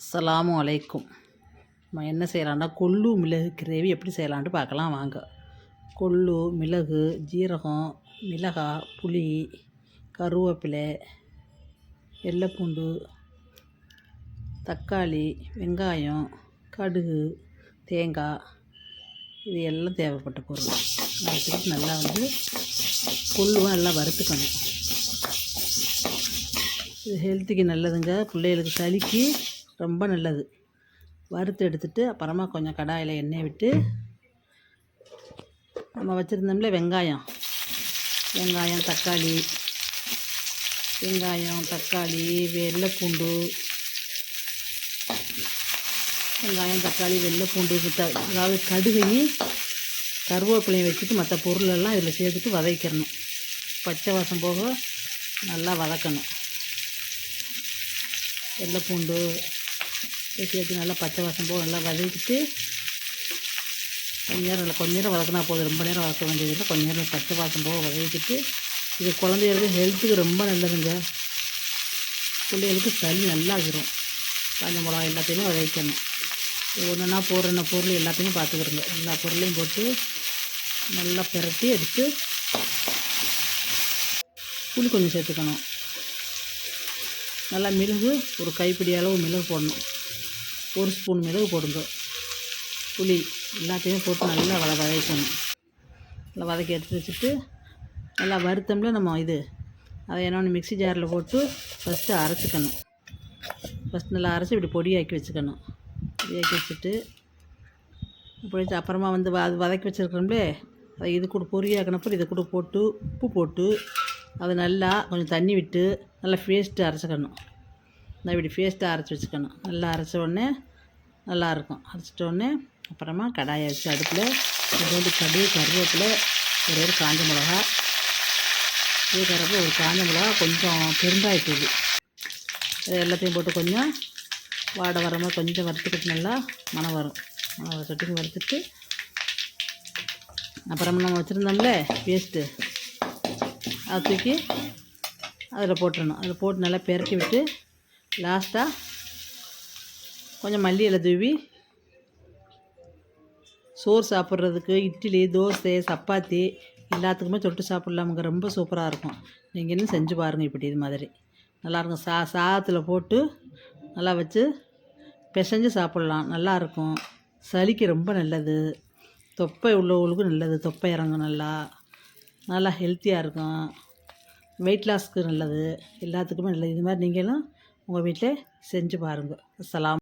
அஸ்லாம் அலைக்கும். நம்ம என்ன செய்யலான்னா கொள்ளு மிளகு கிரேவி எப்படி செய்யலான்ட்டு பார்க்கலாம் வாங்க. கொள்ளு மிளகு ஜீரகம் மிளகாய் புளி கருவேப்பிலை வெள்ளைப்பூண்டு தக்காளி வெங்காயம் கடுகு தேங்காய் இது எல்லாம் தேவைப்பட்ட பொருள். வச்சுக்கிட்டு நல்லா வந்து கொள்ளுவும் நல்லா வறுத்துக்கணும். இது ஹெல்த்துக்கு நல்லதுங்க. பிள்ளைகளுக்கு சளிக்கு ரொம்ப நல்லது. வறுத்து எடுத்துட்டு அப்புறமா கொஞ்சம் கடாயில் எண்ணெய் விட்டு நம்ம வச்சுருந்தோம்ல வெங்காயம். வெங்காயம் தக்காளி வெங்காயம் தக்காளி வெள்ளைப்பூண்டு வெங்காயம் தக்காளி வெள்ளைப்பூண்டு த அதாவது கடுகையும் கருவேப்பிலையும் வச்சுட்டு மற்ற பொருளெல்லாம் இதில் சேர்த்துட்டு வதக்கிடணும். பச்சை வாசம் போக நல்லா வதக்கணும். வெள்ளைப்பூண்டு சேர்த்து நல்லா பச்சை வாசம் போக நல்லா வதக்கிட்டு கொஞ்ச நேரம் நல்லா கொஞ்ச நேரம் வளர்க்கினா போதும். ரொம்ப நேரம் வளர்க்க வேண்டியதில்லை கொஞ்ச நேரம் பச்சை வாசம் போக வதக்கிட்டு இது குழந்தைகளுக்கு ஹெல்த்துக்கு ரொம்ப நல்லதுங்க. பிள்ளைகளுக்கு சளி நல்லா ஆகிரும். காஞ்ச மிளகா எல்லாத்தையுமே வதக்கணும். ஒன்றுனா போடுற பொருள் எல்லாத்தையுமே பார்த்துக்கிறோங்க. எல்லா பொருளையும் போட்டு நல்லா பிரட்டி எடுத்து புளி கொஞ்சம் சேர்த்துக்கணும். நல்லா மிளகு ஒரு கைப்பிடி அளவு மிளகு போடணும். ஒரு ஸ்பூன் மிளகு போடுங்க. புளி எல்லாத்தையும் போட்டு நல்லா வத வதக்கணும். நல்லா வதக்கி எடுத்து வச்சுட்டு நல்லா வறுத்தோம்ல நம்ம இது. அதை என்னென்னு மிக்ஸி ஜாரில் போட்டு ஃபஸ்ட்டு அரைச்சிக்கணும். ஃபஸ்ட் நல்லா அரைச்சி இப்படி பொடியாக்கி வச்சுக்கணும். பொடியாக்கி வச்சுட்டு இப்படி வச்சு அப்புறமா வந்து வ அது வதக்கி வச்சுருக்கோம்லே அதை இது கூட பொரியாக்கினப்போ இதை கூட போட்டு உப்பு போட்டு அதை நல்லா கொஞ்சம் தண்ணி விட்டு நல்லா பேஸ்ட்டு அரைச்சிக்கணும். இந்த இப்படி பேஸ்ட்டாக அரைச்சி வச்சுக்கணும். நல்லா அரைச்ச உடனே நல்லாயிருக்கும். அரைச்சிட்ட உடனே அப்புறமா கடாயை வச்சு அடுப்பில் கொஞ்சோண்டு கடுகு கருவேப்பிலை ஒரே ஒரு காஞ்ச மிளகா. இது கருவேப்பிலை ஒரு காஞ்ச மிளகா கொஞ்சம் பெருங்காயத்தூள். இது எல்லாத்தையும் போட்டு கொஞ்சம் வாடை வர மாதிரி கொஞ்சம் வறுத்துக்கிட்டு நல்லா மணம் வரும். மணம் சொட்டுக்கு வறுத்துட்டு அப்புறமா நம்ம வச்சுருந்தோம்ல பேஸ்ட்டு அதை தூக்கி அதில் போட்டுடணும் அதில் போட்டு நல்லா பெருக்கி விட்டு லாஸ்ட்டாக கொஞ்சம் மல்லி இலை தூவி. சோறு சாப்பிட்றதுக்கு இட்லி தோசை சப்பாத்தி எல்லாத்துக்குமே தொட்டு சாப்பிட்லாமுங்க. ரொம்ப சூப்பராக இருக்கும். நீங்கள் இன்னும் செஞ்சு பாருங்கள் இப்படி இது மாதிரி. நல்லாயிருக்கும் சா சாதத்தில் போட்டு நல்லா வச்சு பிசைஞ்சு சாப்பிட்லாம். நல்லாயிருக்கும் சளிக்கு ரொம்ப நல்லது. தொப்பை உள்ளவங்களுக்கும் நல்லது. தொப்பை இறங்கும் நல்லா. நல்லா ஹெல்த்தியாக இருக்கும். வெயிட் லாஸ்க்கு நல்லது. எல்லாத்துக்குமே நல்லது. இது மாதிரி நீங்களும் உங்கள் வீட்டில் செஞ்சு பாருங்கள் சலாம்